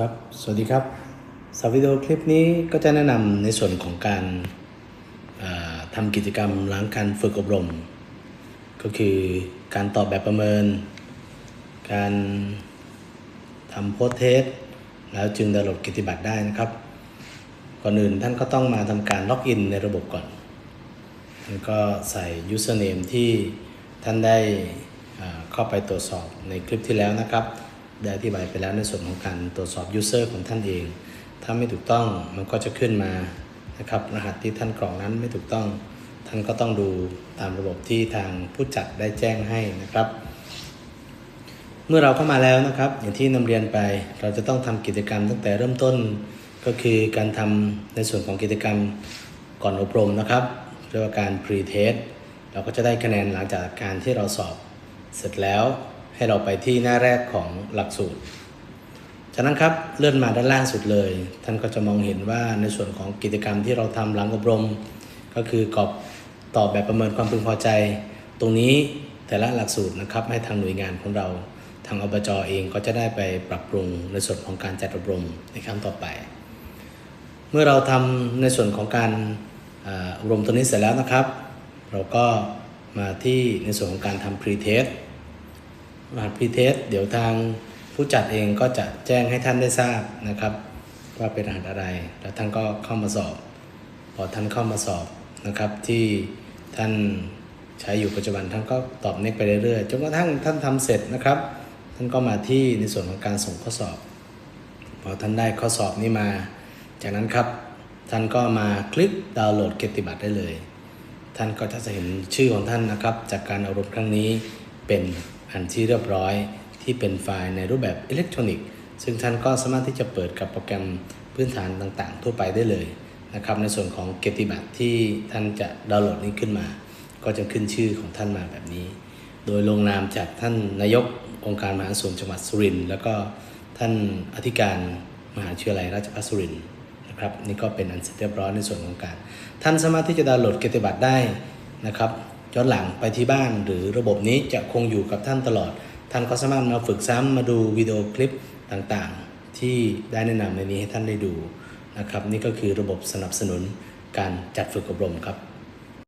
ครับ สวัสดีครับสวิดีโอคลิปนี้ก็จะแนะนำในส่วนของการาทำกิจกรรมหลังการฝึกอบรม ก็คือการตอบแบบประเมิน การทำโพสเทสแล้วจึงดาวน์โหลดกิจบัตรได้นะครับ ก่อนอื่นท่านก็ต้องมาทำการล็อกอินในระบบก่อนท่านก็ใส่ username ที่ท่านได้เข้าไปตรวจสอบในคลิปที่แล้วนะครับ ได้อธิบายไปแล้วในส่วนของการตรวจสอบ user ของท่านเอง ถ้าไม่ถูกต้องมันก็จะขึ้นมานะครับรหัสที่ท่านกรอกนั้นไม่ถูกต้อง ท่านก็ต้องดูตามระบบที่ทางผู้จัดได้แจ้งให้นะครับ เมื่อเราเข้ามาแล้วนะครับ อย่างที่นำเรียนไป เราจะต้องทำกิจกรรมตั้งแต่เริ่มต้นก็คือการทำในส่วนของกิจกรรมก่อนอบรมนะครับเรียกว่าการ pre test เราก็จะได้คะแนนหลังจากการที่เราสอบเสร็จแล้ว ให้เราไปที่หน้าแรกของหลักสูตร จากนั้นครับเลื่อนมาด้านล่างสุดเลย ท่านก็จะมองเห็นว่าในส่วนของกิจกรรมที่เราทำหลังอบรม ก็คือกรอบตอบแบบประเมินความพึงพอใจ ตรงนี้แต่ละหลักสูตรนะครับให้ทางหน่วยงานของเราทางอบจเองก็จะได้ไปปรับปรุงในส่วนของการจัดอบรมในครั้งต่อไป เมื่อเราทำในส่วนของการอบรมตัวนี้เสร็จแล้วนะครับ เราก็มาที่ในส่วนของการทำ pre test รหัส pre test เดี๋ยวทางผู้จัดเองก็จะแจ้งให้ท่านได้ทราบนะครับ ว่าเป็นรหัสอะไร แล้วท่านก็เข้ามาสอบ พอท่านเข้ามาสอบนะครับ ที่ท่านใช้อยู่ปัจจุบันท่านก็ตอบเน็กไปเรื่อยๆจนกระทั่งท่านทำเสร็จนะครับ ท่านก็มาที่ในส่วนของการส่งข้อสอบ พอท่านได้ข้อสอบนี้มา จากนั้นครับท่านก็มาคลิกดาวน์โหลดเกียรติบัตรได้เลย ท่านก็จะเห็นชื่อของท่านนะครับ จากการอบรมครั้งนี้เป็น อันที่เรียบร้อยที่เป็นไฟล์ในรูปแบบอิเล็กทรอนิกส์ ซึ่งท่านก็สามารถที่จะเปิดกับโปรแกรมพื้นฐานต่างๆ ทั่วไปได้เลยนะครับ ในส่วนของเกติบัตรที่ท่านจะดาวน์โหลดนี้ขึ้นมา ก็จะขึ้นชื่อของท่านมาแบบนี้ โดยลงนามจากท่านนายกองค์การมหาส่วนจังหวัดสุรินทร์แล้วก็ท่านอธิการมหาวิทยาลัยราชภัฏสุรินทร์นะครับนี่ก็เป็นอันเสร็จเรียบร้อยในส่วนของการ ท่านสามารถที่จะดาวน์โหลดเกติบัตรได้นะครับ ย้อนหลังไปที่บ้าน หรือระบบนี้จะคงอยู่กับท่านตลอด ท่านก็สามารถมาฝึกซ้ำมาดูวิดีโอคลิปต่างๆ ที่ได้แนะนำในนี้ให้ท่านได้ดูนะครับ นี่ก็คือระบบสนับสนุนการจัดฝึกอบรมครับ